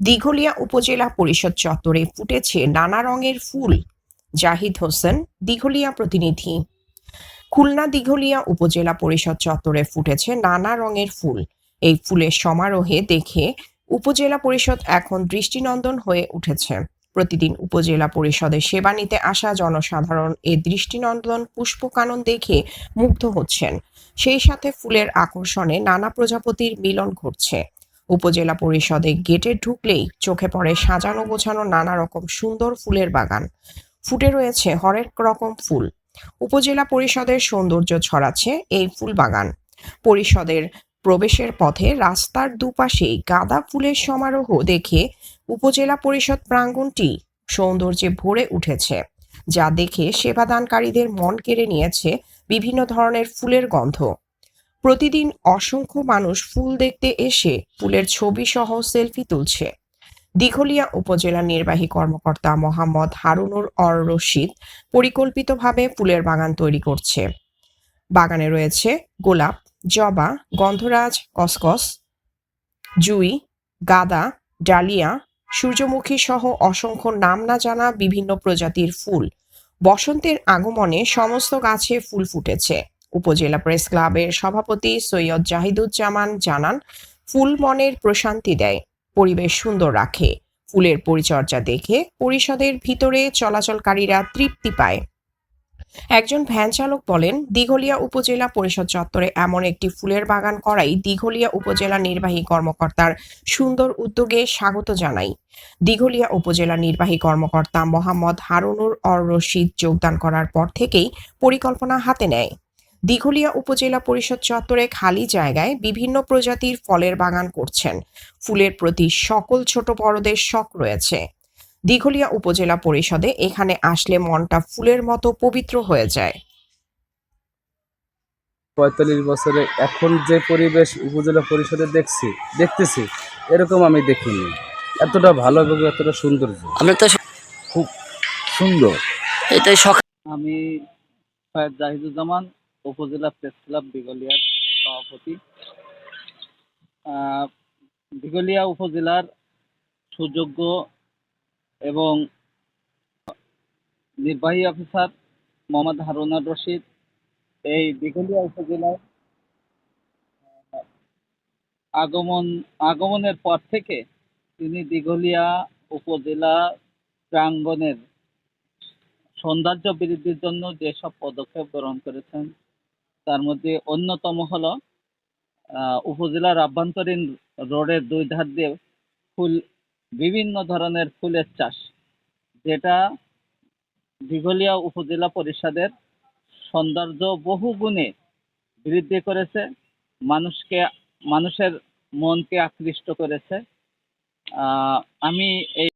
দিঘলিয়া উপজেলা পরিষদ চত্বরে ফুটেছে নানা রঙের ফুল। জাহিদ হোসেন, দিঘলিয়া প্রতিনিধি। খুলনা দিঘলিয়া উপজেলা পরিষদ চত্বরে ফুটেছে নানা রঙের ফুল। এই ফুলের সমারোহে দেখে উপজেলা পরিষদ এখন দৃষ্টিনন্দন হয়ে উঠেছে। প্রতিদিন উপজেলা পরিষদের সেবা নিতে আসা জনসাধারণ এ দৃষ্টিনন্দন পুষ্পকানন দেখে মুগ্ধ হচ্ছেন। সেই সাথে ফুলের আকর্ষণে নানা প্রজাপতির মিলন ঘটছে। উপজেলা পরিষদে গেটে ঢুকলেই চোখে পড়ে সাজানো গোছানো নানা রকম সুন্দর ফুলের বাগান। ফুটে রয়েছে হরেক রকম ফুল। উপজেলা পরিষদের সৌন্দর্য ছড়াচ্ছে এই ফুল বাগান। পরিষদের প্রবেশের পথে রাস্তার দুপাশেই গাঁদা ফুলের সমারোহ দেখে উপজেলা পরিষদ প্রাঙ্গণটি সৌন্দর্যে ভরে উঠেছে, যা দেখে সেবাদানকারীদের মন কেড়ে নিয়েছে বিভিন্ন ধরনের ফুলের গন্ধ। প্রতিদিন অসংখ্য মানুষ ফুল দেখতে এসে ফুলের ছবি সহ সেলফি তুলছে। দিঘলিয়া উপজেলা নির্বাহী কর্মকর্তা মোহাম্মদ হারুনুর অর রশিদ পরিকল্পিতভাবে ফুলের বাগান তৈরি করছে। বাগানে রয়েছে গোলাপ, জবা, গন্ধরাজ, কসকস, জুই, গাঁদা, ডালিয়া, সূর্যমুখী সহ অসংখ্য নাম না জানা বিভিন্ন প্রজাতির ফুল। বসন্তের আগমনে সমস্ত গাছে ফুল ফুটেছে। উপজেলা প্রেস ক্লাবের সভাপতি সৈয়দ জাহিদুজ্জামান জানান, ফুল মনের প্রশান্তি দেয়, পরিবেশ সুন্দর রাখে, ফুলের পরিচর্যা দেখে পরিষদের ভিতরে চলাচলকারীরা তৃপ্তি পায়। একজন ভ্যান চালক বলেন, দিঘলিয়া উপজেলা পরিষদ চত্বরে এমন একটি ফুলের বাগান করাই দিঘলিয়া উপজেলা নির্বাহী কর্মকর্তার সুন্দর উদ্যোগে স্বাগত জানাই। দিঘলিয়া উপজেলা নির্বাহী কর্মকর্তা মোহাম্মদ হারুনুর অর রশিদ যোগদান করার পর থেকেই পরিকল্পনা হাতে নেয়। দিঘলিয়া উপজেলা পরিষদ চত্বরে খালি জায়গায় বিভিন্ন প্রজাতির ফলের বাগান করছেন। ফুলের প্রতি সকল ছোট বড়দের শখ রয়েছে। দিঘলিয়া উপজেলা পরিষদে এখানে আসলে মনটা ফুলের মতো পবিত্র হয়ে যায়। পঁয়তাল্লিশ বছরে এখন যে পরিবেশ উপজেলা পরিষদে দেখছি দেখতেছি এরকম আমি দেখিনি। এতটা ভালো এবং এতটা সুন্দর আমরা তো খুব সুন্দর। এটাই শখ আমি জাহিদুজ্জামান উপজেলা প্রেস ক্লাব দিগলিয়ার সভাপতি। দিগলিয়া উপজেলার সুযোগ্য এবং নির্বাহী অফিসার মোহাম্মদ হারুনার রশিদ। এই দিগলিয়া উপজেলায় আগমন, আগমনের পর থেকে তিনি দিঘলিয়া উপজেলা প্রাঙ্গণের সৌন্দর্য বৃদ্ধির জন্য যেসব পদক্ষেপ গ্রহণ করেছেন তার মধ্যে অন্যতম হলো উপজেলার আভ্যন্তরীণ রোডের দুই ধার দিয়ে ফুল, বিভিন্ন ধরনের ফুলের চাষ, যেটা দিঘলিয়া উপজেলা পরিষদের সৌন্দর্য বহু গুণে বৃদ্ধি করেছে, মানুষকে, মানুষের মনকে আকৃষ্ট করেছে। আমি এই